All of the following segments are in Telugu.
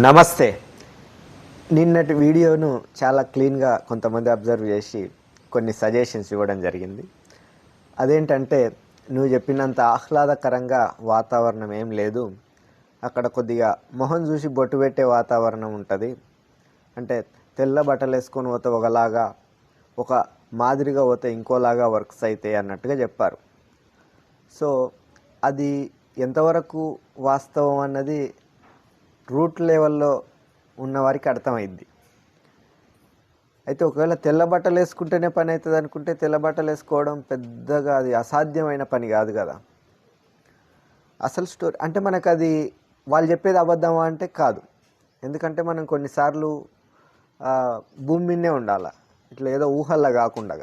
నమస్తే. నిన్నటి వీడియోను చాలా క్లీన్గా కొంతమంది అబ్జర్వ్ చేసి కొన్ని సజెషన్స్ ఇవ్వడం జరిగింది. అదేంటంటే నువ్వు చెప్పినంత ఆహ్లాదకరంగా వాతావరణం ఏం లేదు. అక్కడ కొద్దిగా మొహం చూసి బొట్టు పెట్టే వాతావరణం ఉంటుంది. అంటే తెల్ల బట్టలు వేసుకొని పోతే ఒకలాగా ఒక మాదిరిగా పోతే ఇంకోలాగా వర్క్స్ అవుతాయి అన్నట్టుగా చెప్పారు. సో అది ఎంతవరకు వాస్తవం అన్నది రూట్ లెవెల్లో ఉన్నవారికి అర్థమైంది అర్థమైద్ది. అయితే ఒకవేళ తెల్ల బట్టలు వేసుకుంటేనే పని అవుతుంది అనుకుంటే తెల్ల బట్టలు వేసుకోవడం పెద్దగా అది అసాధ్యమైన పని కాదు కదా. అసలు స్టోరీ అంటే మనకు అది వాళ్ళు చెప్పేది అబద్ధమా అంటే కాదు. ఎందుకంటే మనం కొన్నిసార్లు భూమి మీదనే ఉండాలి? ఇట్లా ఏదో ఊహల్లా కాకుండా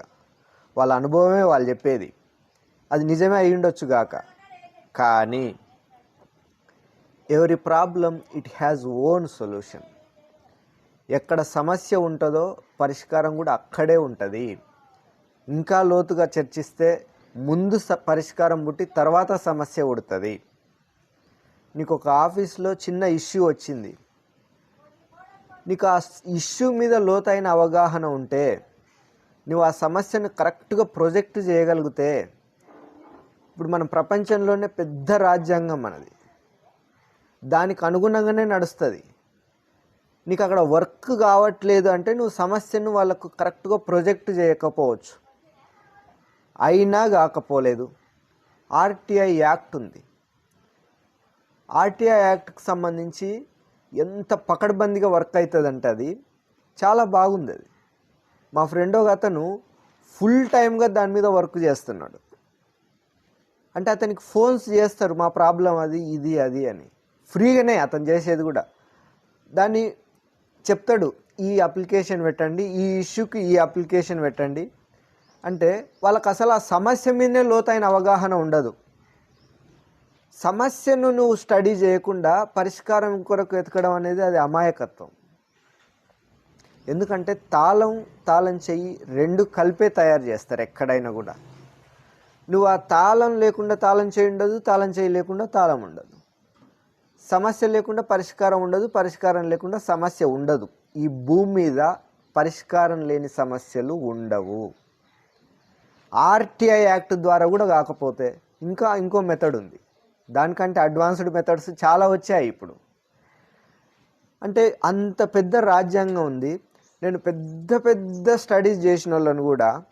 వాళ్ళ అనుభవమే వాళ్ళు చెప్పేది. అది నిజమే అయి ఉండొచ్చు గాక. కానీ ఎవరి problem it has own solution ఎక్కడ సమస్య ఉంటుందో పరిష్కారం కూడా అక్కడే ఉంటుంది. ఇంకా లోతుగా చర్చిస్తే ముందు స- పరిష్కారం పుట్టి తర్వాత సమస్య ఉడుతుంది నీకు ఒక ఆఫీస్లో చిన్న ఇష్యూ వచ్చింది. నీకు ఆ ఇష్యూ మీద లోతైన అవగాహన ఉంటే నువ్వు ఆ సమస్యను కరెక్ట్గా ప్రొజెక్ట్ చేయగలిగితే ఇప్పుడు మన ప్రపంచంలోనే పెద్ద రాజ్యాంగం మనది. దానికి అనుగుణంగానే నడుస్తుంది. నీకు అక్కడ వర్క్ కావట్లేదు అంటే నువ్వు సమస్యను వాళ్ళకు కరెక్ట్గా ప్రొజెక్ట్ చేయకపోవచ్చు. అయినా కాకపోలేదు. ఆర్టీఐ యాక్ట్ ఉంది. ఆర్టీఐ యాక్ట్కి సంబంధించి ఎంత పకడ్బందీగా వర్క్ అవుతుందంటే అది చాలా బాగుంది అది మా ఫ్రెండ్ ఒక అతను ఫుల్ టైమ్గా దాని మీద వర్క్ చేస్తున్నాడు. అంటే అతనికి ఫోన్స్ చేస్తారు మా ప్రాబ్లం అది ఇది అది అని. ఫ్రీగానే అతను చేసేది కూడా. దాన్ని చెప్తాడు ఈ అప్లికేషన్ పెట్టండి ఈ ఇష్యూకి ఈ అప్లికేషన్ పెట్టండి. అంటే వాళ్ళకి అసలు ఆ సమస్య మీదనే లోతైన అవగాహన ఉండదు. సమస్యను నువ్వు స్టడీ చేయకుండా పరిష్కారం కొరకు ఎతకడం అనేది అది అమాయకత్వం. ఎందుకంటే తాళం తాళం చెయ్యి రెండు కలిపే తయారు చేస్తారు ఎక్కడైనా కూడా. నువ్వు ఆ తాళం లేకుండా తాళం చేయి ఉండదు తాళం చేయి లేకుండా తాళం ఉండదు. సమస్య లేకుండా పరిష్కారం ఉండదు పరిష్కారం లేకుండా సమస్య ఉండదు. ఈ భూమి మీద పరిష్కారం లేని సమస్యలు ఉండవు. ఆర్టీఐ యాక్ట్ ద్వారా కూడా కాకపోతే ఇంకా ఇంకో మెథడ్ ఉంది. దానికంటే అడ్వాన్స్డ్ మెథడ్స్ చాలా వచ్చాయి ఇప్పుడు. అంటే అంత పెద్ద రాజ్యాంగం ఉంది. నేను పెద్ద పెద్ద స్టడీస్ చేసిన వాళ్ళను కూడా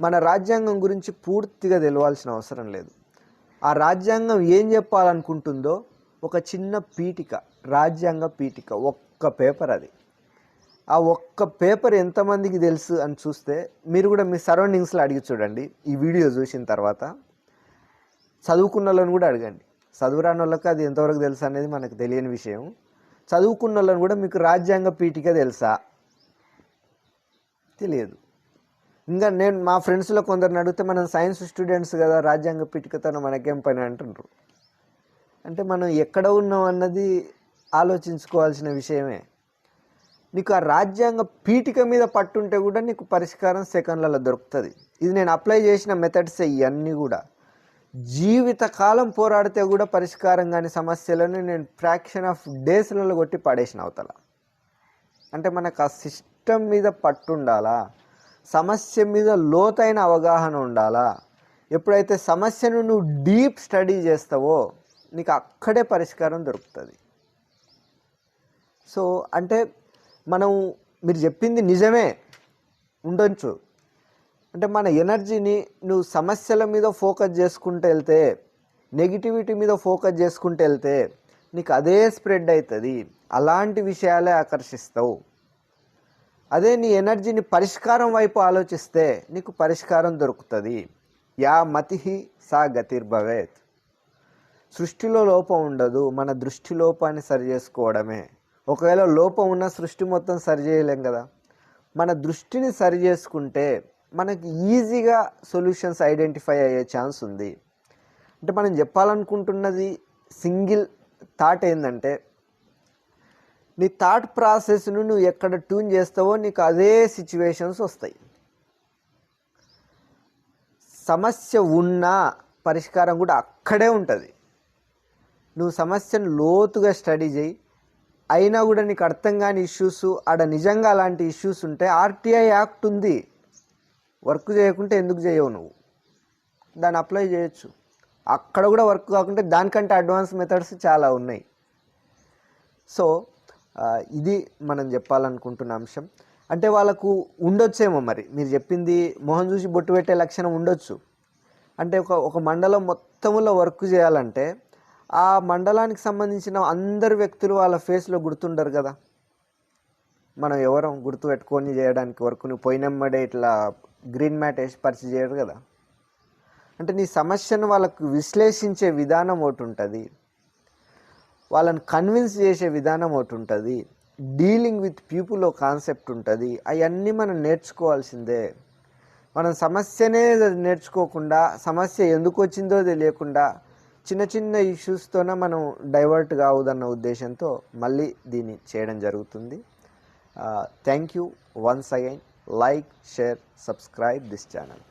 మన రాజ్యాంగం గురించి పూర్తిగా తెలియాల్సిన అవసరం లేదు. ఆ రాజ్యాంగం ఏం చెప్పాలనుకుంటుందో ఒక చిన్న పీఠిక రాజ్యాంగ పీఠిక ఒక్క పేపర్ అది. ఆ ఒక్క పేపర్ ఎంతమందికి తెలుసు అని చూస్తే మీరు కూడా మీ సరౌండింగ్స్లో అడిగి చూడండి. ఈ వీడియో చూసిన తర్వాత చదువుకున్న వాళ్ళని కూడా అడగండి. చదువురాని వాళ్ళకి అది ఎంతవరకు తెలుసు అనేది మనకు తెలియని విషయం. చదువుకున్న వాళ్ళని కూడా మీకు రాజ్యాంగ పీఠిక తెలుసా? తెలియదు. ఇంకా నేను మా ఫ్రెండ్స్లో కొందరిని అడిగితే మనం సైన్స్ స్టూడెంట్స్ కదా రాజ్యాంగ పీఠికతో మనకేం పని? అంటుండ్రు. అంటే మనం ఎక్కడ ఉన్నాం అన్నది ఆలోచించుకోవాల్సిన విషయమే. నీకు ఆ రాజ్యాంగ పీఠిక మీద పట్టుంటే కూడా నీకు పరిష్కారం సెకండ్లలో దొరుకుతుంది. ఇది నేను అప్లై చేసిన మెథడ్స్ ఇవన్నీ కూడా. జీవితకాలం పోరాడితే కూడా పరిష్కారం కాని సమస్యలను నేను ఫ్రాక్షన్ ఆఫ్ డేస్లలో కొట్టి పడేసిన అవతల. అంటే మనకు ఆ సిస్టమ్ మీద పట్టుండాలా? సమస్య మీద లోతైన అవగాహన ఉండాలా? ఎప్పుడైతే సమస్యను నువ్వు డీప్ స్టడీ చేస్తావో నీకు అక్కడే పరిష్కారం దొరుకుతుంది. సో అంటే మనం మీరు చెప్పింది నిజమే ఉండొచ్చు. అంటే మన ఎనర్జీని నువ్వు సమస్యల మీద ఫోకస్ చేసుకుంటూ వెళ్తే నెగిటివిటీ మీద ఫోకస్ చేసుకుంటూ వెళ్తే నీకు అదే స్ప్రెడ్ అవుతుంది అలాంటి విషయాలే ఆకర్షిస్తావు. అదే నీ ఎనర్జీని పరిష్కారం వైపు ఆలోచిస్తే నీకు పరిష్కారం దొరుకుతుంది. యా మతి సా గతిర్భవేత్. సృష్టిలో లోపం ఉండదు మన దృష్టి లోపాన్ని సరి చేసుకోవడమే. ఒకవేళ లోపం ఉన్న సృష్టి మొత్తం సరి చేయలేం కదా. మన దృష్టిని సరి చేసుకుంటే మనకి ఈజీగా సొల్యూషన్స్ ఐడెంటిఫై అయ్యే ఛాన్స్ ఉంది. అంటే మనం చెప్పాలనుకుంటున్నది సింగిల్ థాట్ ఏంటంటే నీ థాట్ ప్రాసెస్ను నువ్వు ఎక్కడ ట్యూన్ చేస్తావో నీకు అదే సిచ్యువేషన్స్ వస్తాయి. సమస్య ఉన్నా పరిష్కారం కూడా అక్కడే ఉంటుంది. నువ్వు సమస్యను లోతుగా స్టడీ చేయి. అయినా కూడా నీకు అర్థం కాని ఇష్యూస్ ఆడ నిజంగా అలాంటి ఇష్యూస్ ఉంటే ఆర్టీఐ యాక్ట్ ఉంది. వర్క్ చేయకుంటే ఎందుకు చేయవు నువ్వు? దాన్ని అప్లై చేయొచ్చు. అక్కడ కూడా వర్క్ కాకుంటే దానికంటే అడ్వాన్స్ మెథడ్స్ చాలా ఉన్నాయి. సో ఇది మనం చెప్పాలనుకుంటున్న అంశం. అంటే వాళ్ళకు ఉండొచ్చేమో మరి. మీరు చెప్పింది మొహం చూసి బొట్టు పెట్టే లక్షణం ఉండొచ్చు. అంటే ఒక ఒక మండలం మొత్తంలో వర్క్ చేయాలంటే ఆ మండలానికి సంబంధించిన అందరు వ్యక్తులు వాళ్ళ ఫేస్లో గుర్తుండరు కదా. మనం ఎవరం గుర్తు పెట్టుకొని చేయడానికి వరకు నువ్వు పోయినమ్మడే ఇట్లా గ్రీన్ మ్యాట్ వేసి పరిచయం చేయరు కదా. అంటే నీ సమస్యను వాళ్ళకు విశ్లేషించే విధానం ఒకటి ఉంటుంది. వాళ్ళని కన్విన్స్ చేసే విధానం ఒకటి ఉంటుంది. డీలింగ్ విత్ పీపుల్ ఒక కాన్సెప్ట్ ఉంటుంది. అవన్నీ మనం నేర్చుకోవాల్సిందే. మనం సమస్యనే నేర్చుకోకుండా సమస్య ఎందుకు వచ్చిందో తెలియకుండా చిన్న చిన్న ఇష్యూస్తోనే మనం డైవర్ట్ కావుదన్న ఉద్దేశంతో మళ్ళీ దీన్ని చేయడం జరుగుతుంది. Thank you once again like share subscribe this channel